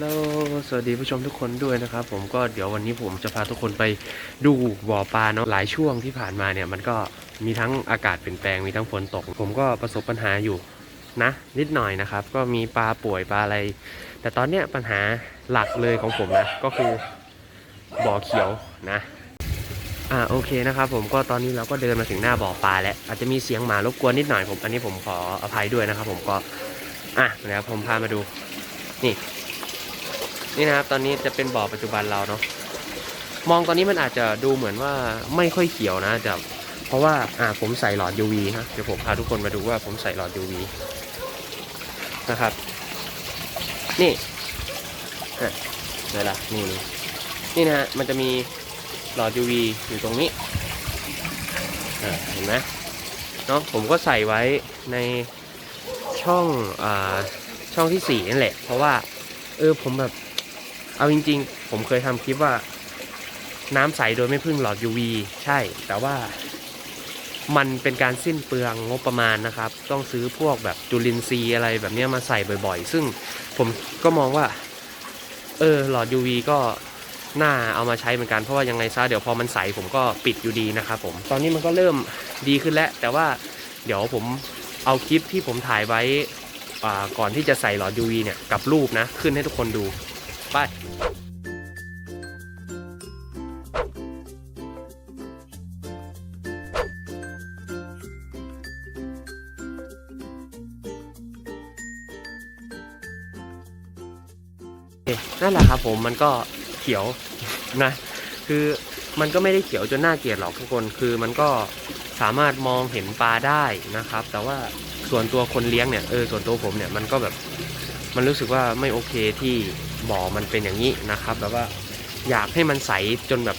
แล้วสวัสดีผู้ชมทุกคนด้วยนะครับ ผมก็เดี๋ยววันนี้ผมจะพาทุกคนไปดูบ่อปลาเนาะหลายช่วงที่ผ่านมาเนี่ย มันก็มีทั้งอากาศเปลี่ยนแปลงมีทั้งฝนตก ผมก็ประสบปัญหาอยู่นะ นิดหน่อยนะครับ ก็มีปลาป่วยปลาอะไร แต่ตอนเนี้ยปัญหาหลักเลยของผมนะ ก็คือบ่อเขียวนะอ่าโอเคนะครับผมก็ตอนนี้เราก็เดินมาถึงหน้าบ่อปลาแล้วอาจจะมีเสียงหมารบกวนนิดหน่อยผมอันนี้ผมขออภัยด้วยนะครับ ผมก็อะเดี๋ยวผมพามาดูนี่ นี่นะครับตอนนี้จะเป็นบ่อปัจจุบันเราเนาะมองตอนนี้มันอาจจะดูเหมือนว่าไม่ค่อยเขียวนะแต่เพราะว่าอ่าผมใส่หลอด UV ฮะเดี๋ยวผมพาทุกคนมาดูว่าผมใส่หลอด UV นะครับ นี่ฮะเดี๋ยละนี่นี่นี่นะฮะมันจะมีหลอด UV อยู่ตรงนี้เห็นไหมเนาะผมก็ใส่ไว้ในช่องอ่าช่องที่สี่นั่นแหละ เพราะว่า เออผมแบบ เอาจริงๆ ผมเคยทำคลิปว่า น้ำใสโดยไม่พึ่งหลอด UV ใช่ แต่ว่ามันเป็นการสิ้นเปลืองงบประมาณนะครับ ต้องซื้อพวกแบบจุลินทรีย์อะไรแบบนี้มาใส่บ่อยๆ ซึ่งผมก็มองว่า เออหลอด UV ก็น่าเอามาใช้เหมือนกัน เพราะว่ายังไงซะเดี๋ยวพอมันใสผมก็ปิดอยู่ดีนะครับผมตอนนี้มันก็เริ่มดีขึ้นแล้ว แต่ว่าเดี๋ยวผมเอาคลิปที่ผมถ่ายไว้ก่อนที่จะใส่หลอด UV เนี่ยกับรูปนะ ขึ้นให้ทุกคนดู ไป นั่นแหละครับผมมันก็เขียวนะ คือมันก็ไม่ได้เขียวจนน่าเกลียดหรอกทุกคนคือมันก็สามารถมองเห็นปลาได้นะครับ แต่ว่าส่วนตัวคนเลี้ยงเนี่ยเออส่วนตัวผมเนี่ยมันก็แบบมันรู้สึกว่าไม่โอเคที่ บ่อมันเป็นอย่างนี้นะครับแบบว่าอยากให้มันใสจนแบบ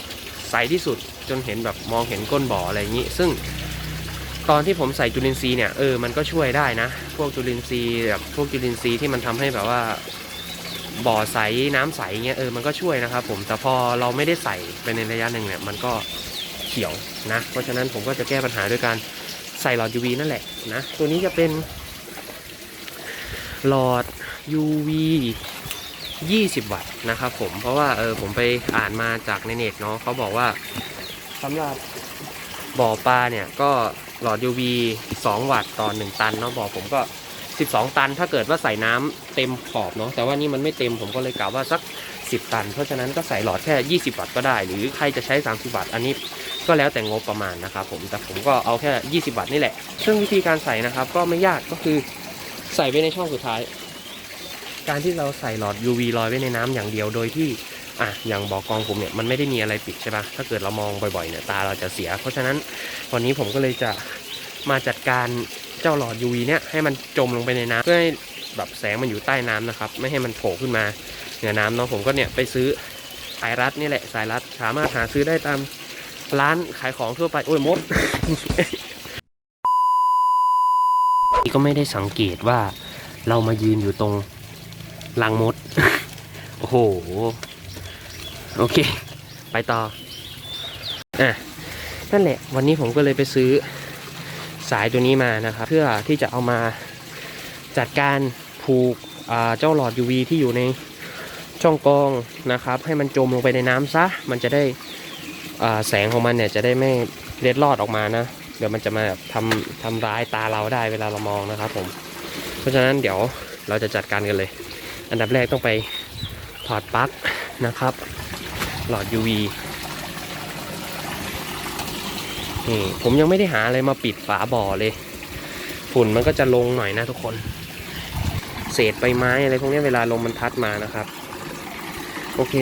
ใสที่สุดจนเห็นแบบมองเห็นก้นบ่ออะไรอย่างนี้ ซึ่งตอนที่ผมใส่จุลินทรีย์เนี่ยเออมันก็ช่วยได้นะ พวกจุลินทรีย์แบบพวกจุลินทรีย์ที่มันทำให้แบบว่าบ่อใสน้ำใสเงี้ยเออมันก็ช่วยนะครับผมแต่พอเราไม่ได้ใส่ไปในระยะหนึ่งเนี่ยมันก็เขียวนะ เพราะฉะนั้นผมก็จะแก้ปัญหาด้วยการใส่หลอด UV นั่นแหละนะ ตัวนี้จะเป็นหลอด UV 20 วัตต์นะครับผมเพราะว่าเออผมไปอ่านมาจากในเน็ตเนาะเขาบอกว่าสำหรับบ่อปลาเนี่ยก็หลอด UV 2 วัตต์ต่อ 1 ตันเนาะบ่อผมก็ 12 ตัน ถ้าเกิดว่าใส่น้ำเต็มขอบเนาะแต่ว่านี่มันไม่เต็มผมก็เลยกล่าวว่าสัก 10 ตัน เพราะฉะนั้นก็ใส่หลอดแค่ 20 วัตต์ก็ได้ หรือใครจะใช้ 30 วัตต์อันนี้ก็แล้วแต่งบประมาณนะครับผมแต่ผมก็เอาแค่ 20 วัตต์นี่แหละ ซึ่งวิธีการใส่นะครับก็ไม่ยากก็คือใส่ไว้ในช่องสุดท้าย การที่เราใส่หลอด UV ลอยไว้ในน้ำอย่างเดียวโดยที่อะอย่างบอกกองผมเนี่ยมันไม่ได้มีอะไรปิดใช่ปะถ้าเกิดเรามองบ่อยๆเนี่ยตาเราจะเสีย เพราะฉะนั้นวันนี้ผมก็เลยจะมาจัดการเจ้าหลอด UV เนี่ยให้มันจมลงไปในน้ำเพื่อให้แบบแสงมันอยู่ใต้น้ำนะครับ ไม่ให้มันโผล่ขึ้นมาเหนือน้ำเนาะผมก็เนี่ยไปซื้อสายรัดนี่แหละสายรัดสามารถหาซื้อได้ตามร้านขายของทั่วไป โอ้ยมดนี่ก็ไม่ได้สังเกตว่าเรามายืนอยู่ตรง รังมด โอ้โห โอเค ไปต่อ อะ นั่นแหละ วันนี้ผมก็เลยไปซื้อสายตัวนี้มานะครับ เพื่อที่จะเอามาจัดการผูกเจ้าหลอด UV ที่อยู่ในช่องกรองนะครับ ให้มันจมลงไปในน้ำซะ มันจะได้แสงของมันเนี่ยจะได้ไม่เล็ดลอดออกมานะ เดี๋ยวมันจะมาแบบทำทำร้ายตาเราได้เวลาเรามองนะครับผม เพราะฉะนั้นเดี๋ยวเราจะจัดการกันเลย อันดับแรกต้องไปถอดปลั๊กนะครับ หลอด UV นี่ผมยังไม่ได้หาอะไรมาปิดฝาบ่อเลย ฝุ่นมันก็จะลงหน่อยนะทุกคน เศษใบไม้อะไรพวกนี้เวลาลมมันพัดมานะครับ โอเค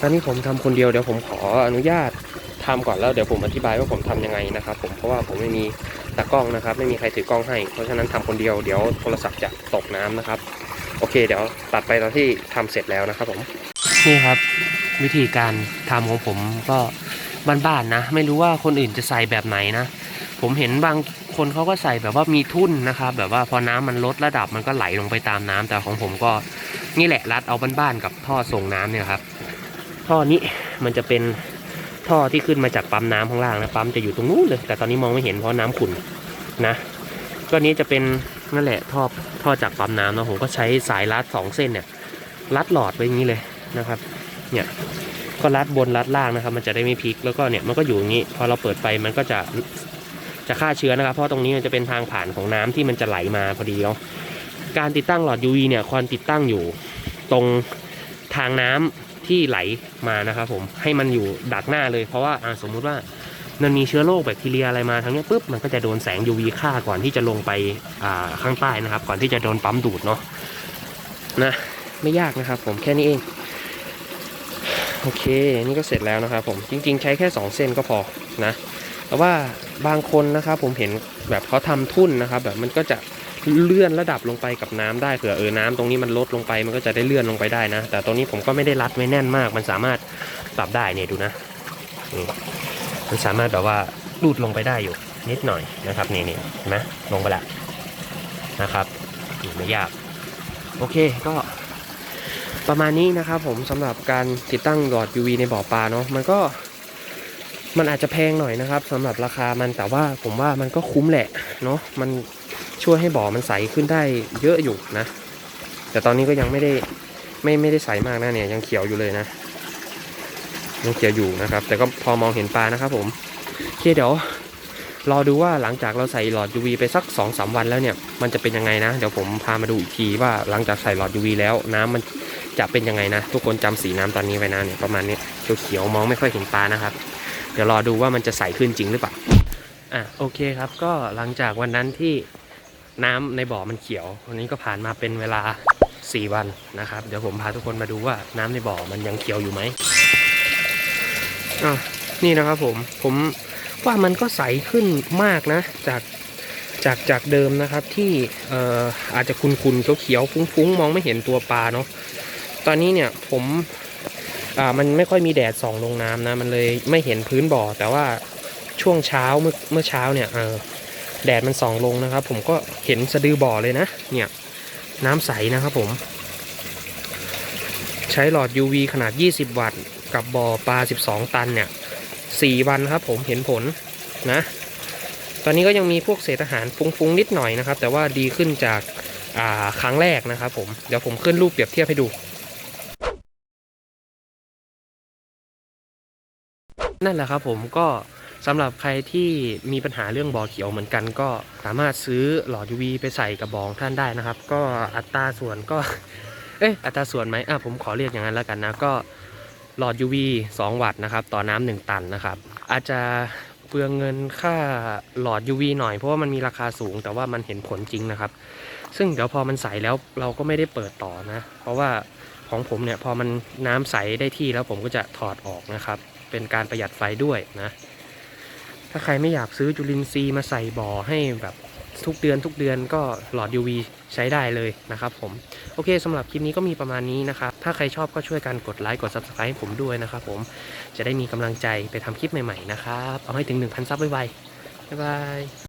ตอนนี้ผมทำคนเดียวเดี๋ยวผมขออนุญาตทำก่อนแล้วเดี๋ยวผมอธิบายว่าผมทำยังไงนะครับ ผมเพราะว่าผมไม่มีตากล้องนะครับ ไม่มีใครถือกล้องให้ เพราะฉะนั้นทำคนเดียวเดี๋ยวโทรศัพท์จะตกน้ำนะครับ โอเค เดี๋ยวตัดไปตอนที่ทำเสร็จแล้วนะครับผม นี่ครับวิธีการทำของผมก็บ้านๆนะ ไม่รู้ว่าคนอื่นจะใส่แบบไหนนะ ผมเห็นบางคนเขาก็ใส่แบบว่ามีทุ่นนะครับ แบบว่าพอน้ำมันลดระดับมันก็ไหลลงไปตามน้ำแต่ของผมก็นี่แหละรัดเอาบ้านๆกับท่อส่งน้ำเนี่ยครับ ท่อนี้มันจะเป็นท่อที่ขึ้นมาจากปั๊มน้ำข้างล่างนะปั๊มจะอยู่ตรงนู้นเลย แต่ตอนนี้มองไม่เห็นเพราะน้ำขุ่นนะก็นี้จะเป็น นั่นแหละท่อท่อจากปั๊มน้ำนะผมก็ใช้สายรัดสองเส้นเนี่ยรัดหลอดไว้อย่างนี้เลยนะครับเนี่ยก็รัดบนรัดล่างนะครับ มันจะได้ไม่พลิกแล้วก็เนี่ยมันก็อยู่อย่างนี้ พอเราเปิดไฟมันก็จะจะฆ่าเชื้อนะครับ เพราะตรงนี้มันจะเป็นทางผ่านของน้ำที่มันจะไหลมาพอดีเนาะการติดตั้งหลอด UV เนี่ยควรติดตั้งอยู่ตรงทางน้ำที่ไหลมานะครับผมให้มันอยู่ดักหน้าเลยเพราะว่าอ่าสมมุติว่า มันมีเชื้อโรคแบคทีเรียอะไรมาทางนี้ปุ๊บมันก็จะโดนแสง UV ฆ่าก่อนที่จะลงไปข้างใต้นะครับ ก่อนที่จะโดนปั๊มดูดเนาะนะไม่ยากนะครับผมแค่นี้เอง โอเค นี่ก็เสร็จแล้วนะครับผมจริง ๆ ใช้แค่ 2 เส้นก็พอนะแต่ว่าบางคนนะครับผมเห็นแบบเขาทำทุ่นนะครับ แบบมันก็จะเลื่อนระดับลงไปกับน้ำได้เผื่อเออน้ำตรงนี้มันลดลงไปมันก็จะได้เลื่อนลงไปได้นะ แต่ตรงนี้ผมก็ไม่ได้รัดไว้แน่นมาก มันสามารถปรับได้เนี่ยดูนะ มันสามารถแบบว่าลูดลงไปได้อยู่นิดหน่อยนะครับนี่นี่เห็นไหมลงไปล้วนะครับไม่ยาก โอเคก็ประมาณนี้นะครับผมสำหรับการติดตั้งหลอด UV ในบ่อปลาเนาะมันก็มันอาจจะแพงหน่อยนะครับสำหรับราคามันแต่ว่าผมว่ามันก็คุ้มแหละเนาะมันช่วยให้บ่อมันใสขึ้นได้เยอะอยู่นะ แต่ตอนนี้ก็ยังไม่ได้ไม่ไม่ได้ใสมากนะเนี่ยยังเขียวอยู่เลยนะ ยังเขียวอยู่นะครับ แต่ก็พอมองเห็นปลานะครับผมโอเคเดี๋ยวรอดูว่าหลังจากเราใส่หลอด UV ไปสัก2อสวันแล้วเนี่ย มันจะเป็นยังไงนะ เดี๋ยวผมพามาดูอีกทีว่าหลังจากใส่หลอด UV แล้วน้ำมันจะเป็นยังไงนะ ทุกคนจำสีน้ำตอนนี้ไว้นะเนี่ยประมาณนี้เขียวๆมองไม่ค่อยเห็นปลานะครับ เดี๋ยวรอดูว่ามันจะใสขึ้นจริงหรือเปล่าอะโอเคครับก็หลังจากวันนั้นที่น้ำในบ่อมันเขียว วันนี้ก็ผ่านมาเป็นเวลา 4 วันนะครับ เดี๋ยวผมพาทุกคนมาดูว่าน้ำในบ่อมันยังเขียวอยู่ไหม อะนี่นะครับผมผมว่ามันก็ใสขึ้นมากนะ จากจากจากเดิมนะครับที่เอ่ออาจจะคุนๆเขียวๆฟุ้งๆ มองไม่เห็นตัวปลาเนาะตอนนี้เนี่ยผมอ่ามันไม่ค่อยมีแดดส่องลงน้ำนะ มันเลยไม่เห็นพื้นบ่อ แต่ว่าช่วงเช้าเมื่อเมื่อเช้าเนี่ยเออแดดมันส่องลงนะครับ ผมก็เห็นสะดือบ่อเลยนะ เนี่ยน้ำใสนะครับผม ใช้หลอด UV ขนาด 20 วัตต์ กับบ่อปลา 12 ตันเนี่ย4วันครับผมเห็นผลนะ ตอนนี้ก็ยังมีพวกเศษอาหารฟุ้งๆนิดหน่อยนะครับ แต่ว่าดีขึ้นจากาครั้งแรกนะครับผม เดี๋ยวผมขึ้นรูปเปรียบเทียบให้ดู นั่นแหละครับผมก็สำหรับใครที่มีปัญหาเรื่องบ่อเขียวเหมือนกัน ก็สามารถซื้อหลอด UV ไปใส่กระบองท่านได้นะครับ ก็อัตราส่วนก็ เอ๊ะอัตราส่วนไหมอะผมขอเรียกอย่างนั้นแล้วกันนะก็ หลอด UV 2 วัตต์นะครับ ต่อน้ำหนึ่งตันนะครับ อาจจะเปลืองเงินค่าหลอด UV หน่อยเพราะว่ามันมีราคาสูงแต่ว่ามันเห็นผลจริงนะครับ ซึ่งเดี๋ยวพอมันใสแล้วเราก็ไม่ได้เปิดต่อนะ เพราะว่าของผมเนี่ยพอมันน้ำใสได้ที่แล้วผมก็จะถอดออกนะครับ เป็นการประหยัดไฟด้วยนะ ถ้าใครไม่อยากซื้อจุลินทรีย์มาใส่บ่อให้แบบ ทุกเดือนทุกเดือนก็หลอด UV ใช้ได้เลยนะครับผม โอเคสำหรับคลิปนี้ก็มีประมาณนี้นะครับ ถ้าใครชอบก็ช่วยกันกดไลค์กด Subscribe ให้ผมด้วยนะครับผมจะได้มีกำลังใจไปทำคลิปใหม่ๆนะครับ เอาให้ถึง 1,000 ซับไวๆบ๊ายบาย